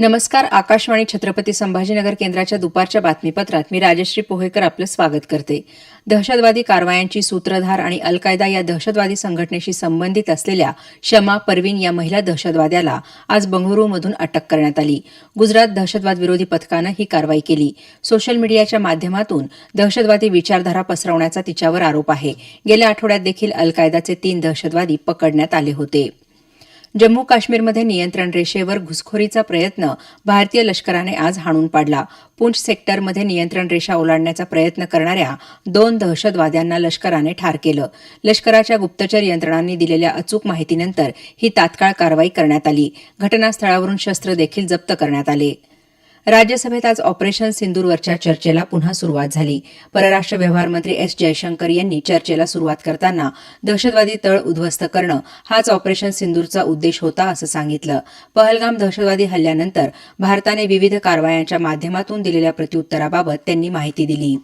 नमस्कार आकाशवाणी छत्रपती संभाजीनगर केंद्राच्या दुपारच्या बातमीपत्रात मी राजश्री पोहेकर आपलं स्वागत करते. दहशतवादी कारवायांची सूत्रधार आणि अल कायदा या दहशतवादी संघटनेशी संबंधित असलेल्या शमा परवीन या महिला दहशतवाद्याला आज बंगळुरूमधून अटक करण्यात आली. गुजरात दहशतवाद विरोधी पथकानं ही कारवाई केली. सोशल मीडियाच्या माध्यमातून दहशतवादी विचारधारा पसरवण्याचा तिच्यावर आरोप आहे. गेल्या आठवड्यात देखील अल कायदाचे तीन दहशतवादी पकडण्यात आले होते. जम्मू काश्मीरमध्ये नियंत्रण रेषेवर घुसखोरीचा प्रयत्न भारतीय लष्कराने आज हाणून पाडला. पूंछ सेक्टरमध्ये नियंत्रण रेषा ओलांडण्याचा प्रयत्न करणाऱ्या दोन दहशतवाद्यांना लष्कराने ठार केलं. लष्कराच्या गुप्तचर यंत्रणांनी दिलेल्या अचूक माहितीनंतर ही तात्काळ कारवाई करण्यात आली. घटनास्थळावरून शस्त्र देखील जप्त करण्यात आले. राज्यसभेत आज ऑपरेशन सिंदूरवरच्या चर्चेला पुन्हा सुरुवात झाली. परराष्ट्र व्यवहार मंत्री एस जयशंकर यांनी चर्चेला सुरुवात करताना दहशतवादी तळ उद्ध्वस्त करणं हाच ऑपरेशन सिंदूरचा उद्देश होता असं सांगितलं. पहलगाम दहशतवादी हल्ल्यानंतर भारताने विविध कारवायांच्या माध्यमातून दिलेल्या प्रत्युत्तराबाबत त्यांनी माहिती दिली.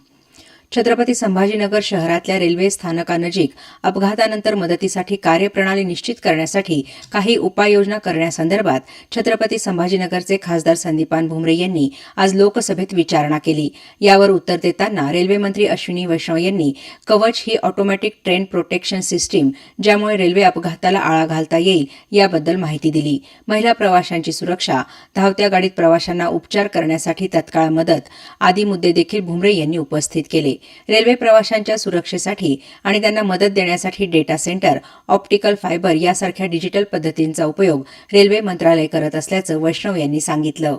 छत्रपती संभाजीनगर शहरातल्या रेल्वे स्थानकानजीक अपघातानंतर मदतीसाठी कार्यप्रणाली निश्चित करण्यासाठी काही उपाययोजना करण्यासंदर्भात छत्रपती संभाजीनगरचे खासदार संदीपान भुमरे यांनी आज लोकसभेत विचारणा केली. यावर उत्तर देताना रेल्वेमंत्री अश्विनी वैष्णव यांनी कवच ही ऑटोमॅटिक ट्रेन प्रोटेक्शन सिस्टीम ज्यामुळे रेल्वे अपघाताला आळा घालता येईल याबद्दल माहिती दिली. महिला प्रवाशांची सुरक्षा धावत्या गाडीत प्रवाशांना उपचार करण्यासाठी तत्काळ मदत आदी मुद्दे देखील भुमरे यांनी उपस्थित केले. रेल्वे प्रवाशांच्या सुरक्षेसाठी आणि त्यांना मदत देण्यासाठी डेटा सेंटर ऑप्टिकल फायबर यासारख्या डिजिटल पद्धतींचा उपयोग रेल्वे मंत्रालय करत असल्याचं वैष्णव यांनी सांगितलं.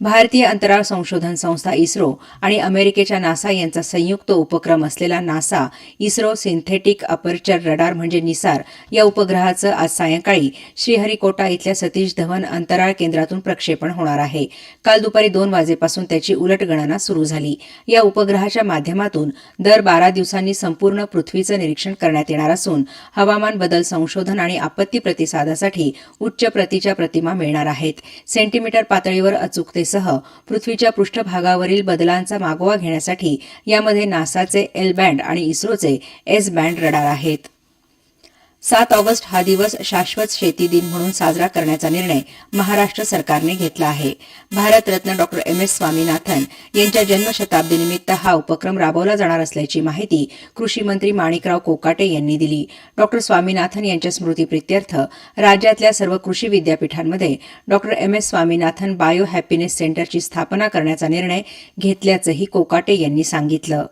भारतीय अंतराळ संशोधन संस्था इस्रो आणि अमेरिकेच्या नासा यांचा संयुक्त उपक्रम असलेला NASA ISRO synthetic aperture radar म्हणजे निसार या उपग्रहाचं आज सायंकाळी श्रीहरिकोटा इथल्या सतीश धवन अंतराळ केंद्रातून प्रक्षेपण होणार आहे. काल दुपारी दोन वाजेपासून त्याची उलटगणना सुरू झाली. या उपग्रहाच्या माध्यमातून दर बारा दिवसांनी संपूर्ण पृथ्वीचं निरीक्षण करण्यात येणार असून हवामान बदल संशोधन आणि आपत्ती प्रतिसादासाठी उच्च प्रतीच्या प्रतिमा मिळणार आहेत. सेंटीमीटर पातळीवर अचूकते अचूकतेसह पृथ्वीच्या पृष्ठभागावरील बदलांचा मागोवा घेण्यासाठी यामध्ये नासाचे एल बँड आणि इस्रोचे एस बँड रडार आहेत. सात ऑगस्ट हा दिवस शाश्वत शेती दिन म्हणून साजरा करण्याचा निर्णय महाराष्ट्र सरकारने घेतला आहे. Bharat Ratna doctor M. S. Swaminathan यांच्या जन्मशताब्दीनिमित्त हा उपक्रम राबवला जाणार असल्याची माहिती कृषी मंत्री माणिकराव कोकाटे यांनी दिली. डॉक्टर स्वामीनाथन यांच्या स्मृतीप्रित्यर्थ राज्यातल्या सर्व कृषी विद्यापीठांमध्ये doctor M. S. Swaminathan bio happiness सेंटरची स्थापना करण्याचा निर्णय घेतल्याचंही कोकाटे यांनी सांगितलं.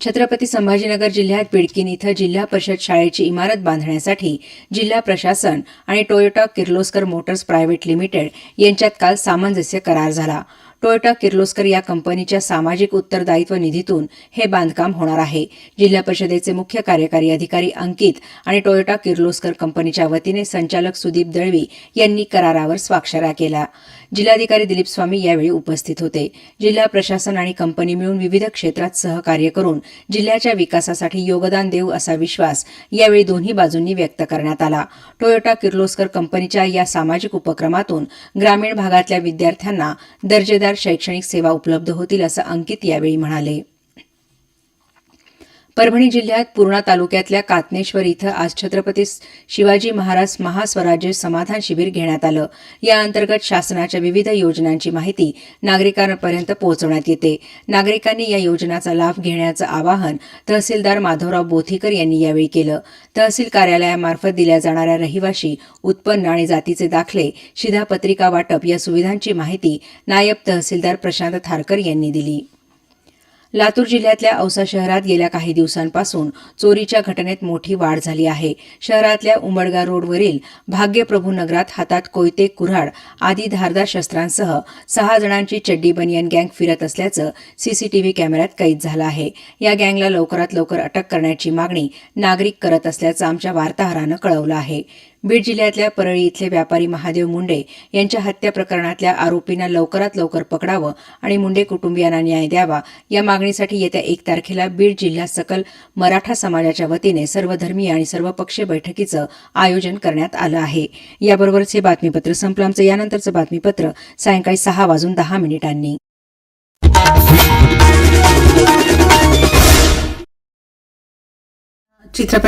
छत्रपती संभाजीनगर जिल्ह्यात बिडकीन इथं जिल्हा परिषद शाळेची इमारत बांधण्यासाठी जिल्हा प्रशासन आणि Toyota Kirloskar motors private limited यांच्यात काल सामंजस्य करार झाला. टोयोटा किर्लोस्कर या कंपनीच्या सामाजिक उत्तरदायित्व निधीतून हे बांधकाम होणार आहे. जिल्हा परिषदेचे मुख्य कार्यकारी अधिकारी अंकित आणि टोयोटा किर्लोस्कर कंपनीच्या वतीने संचालक सुदीप दळवी यांनी करारावर स्वाक्षऱ्या केल्या. जिल्हाधिकारी दिलीप स्वामी यावेळी उपस्थित होते. जिल्हा प्रशासन आणि कंपनी मिळून विविध क्षेत्रात सहकार्य करून जिल्ह्याच्या विकासासाठी योगदान देऊ असा विश्वास यावेळी दोन्ही बाजूंनी व्यक्त करण्यात आला. टोयोटा किर्लोस्कर कंपनीच्या या सामाजिक उपक्रमातून ग्रामीण भागातल्या विद्यार्थ्यांना दर्जेदार शैक्षणिक सेवा उपलब्ध होतील असं अंकित यावेळी म्हणाले. परभणी जिल्ह्यात पूर्णा तालुक्यातल्या कातनेश्वर इथं आज छत्रपती शिवाजी महाराज महास्वराज्य समाधान शिबिर घेण्यात आलं. या अंतर्गत शासनाच्या विविध योजनांची माहिती नागरिकांपर्यंत पोहोचवण्यात येते. नागरिकांनी या योजनाचा लाभ घेण्याचं आवाहन तहसीलदार माधवराव बोथीकर यांनी यावेळी केलं. तहसील कार्यालयामार्फत दिल्या जाणाऱ्या रहिवाशी उत्पन्न आणि जातीचे दाखले शिधापत्रिका वाटप या सुविधांची माहिती नायब तहसीलदार प्रशांत थारकर यांनी दिली. लातूर जिल्ह्यातल्या औसा शहरात गेल्या काही दिवसांपासून चोरीच्या घटनेत मोठी वाढ झाली आहे. शहरातल्या उमडगा रोडवरील भाग्यप्रभू नगरात हातात कोयते कुऱ्हाड आदी धारदार शस्त्रांसह सहा जणांची चड्डी बनियन गँग फिरत असल्याचं सीसीटीव्ही कॅमेऱ्यात कैद झालं आहे. या गँगला लवकरात लवकर अटक करण्याची मागणी नागरिक करत असल्याचं आमच्या वार्ताहरानं कळवलं आहे. बीड जिल्ह्यातल्या परळी इथले व्यापारी महादेव मुंडे यांच्या हत्या प्रकरणातल्या आरोपींना लवकरात लवकर पकडावं आणि मुंडे कुटुंबियांना न्याय द्यावा या मागणीसाठी येत्या एक तारखेला बीड जिल्हा सकल मराठा समाजाच्या वतीने सर्वधर्मीय आणि सर्वपक्षीय बैठकीचं आयोजन करण्यात आलं आहे. याबरोबरच हे बातमीपत्र संपलं आमचं. यानंतरचं बातमीपत्र सायंकाळी सहा वाजून दहा मिनिटांनी. चित्रपट